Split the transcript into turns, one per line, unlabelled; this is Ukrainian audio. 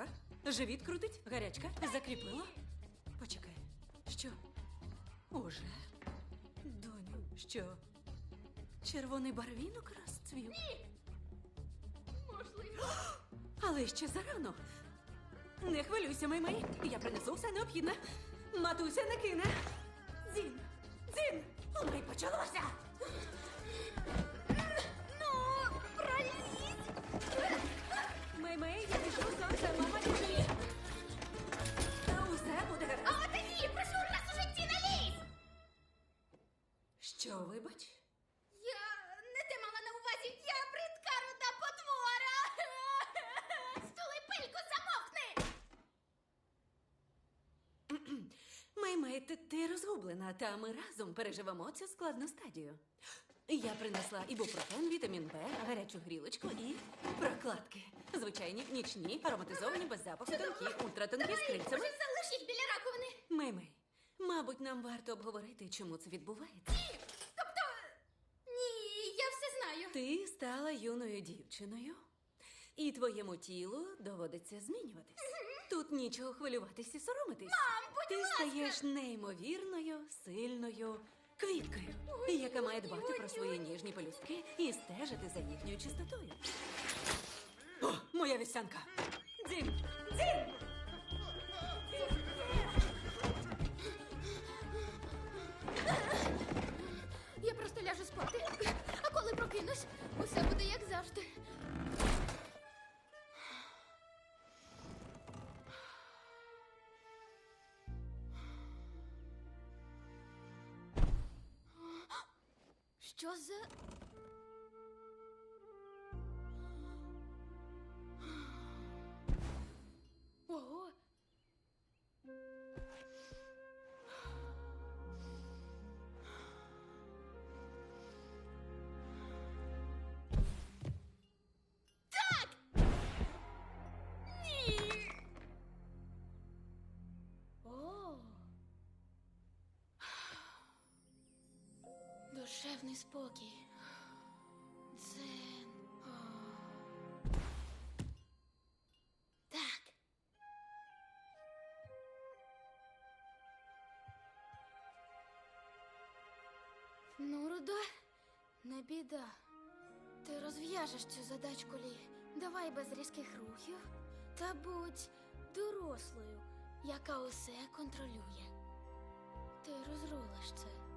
Температура? Живіт крутить? Гарячка? Закріпило? Почекай. Що? Уже? Доню, що? Червоний барвінок розцвів?
Можливо.
Але ще зарано. Не хвилюйся, Маймей. Я принесу все необхідне. Матуся не кине. Дзін! Дзін! Ой, почалося! Маймей, ти, ти розгублена, та ми разом переживемо цю складну стадію. Я принесла ібупрофен, вітамін Б, гарячу грілочку і прокладки. Звичайні, нічні, ароматизовані, без запаху, тонкі, ультратонкі з крильцями.
Може, біля раковини?
Маймей, мабуть, нам варто обговорити, чому це відбувається.
Ні, тобто... Ні, я все знаю.
Ти стала юною дівчиною, і твоєму тілу доводиться змінюватись. Тут нічого хвилюватись і соромитись.
Мам, будь
Ти
ласка!
стаєш неймовірною, сильною квіткою, яка має дбати
ой,
про свої ніжні пелюстки і стежити за їхньою чистотою. О, моя вівсянка! Дзін! Дзін!
Я просто ляжу спати. А коли прокинусь, усе буде як завжди. Що Душевний спокій. Дзен. О. Так. Ну, Рудо, не біда. Ти розв'яжеш цю задачку Лі. Давай без різких рухів. Та будь дорослою, яка усе контролює. Ти розрулиш це.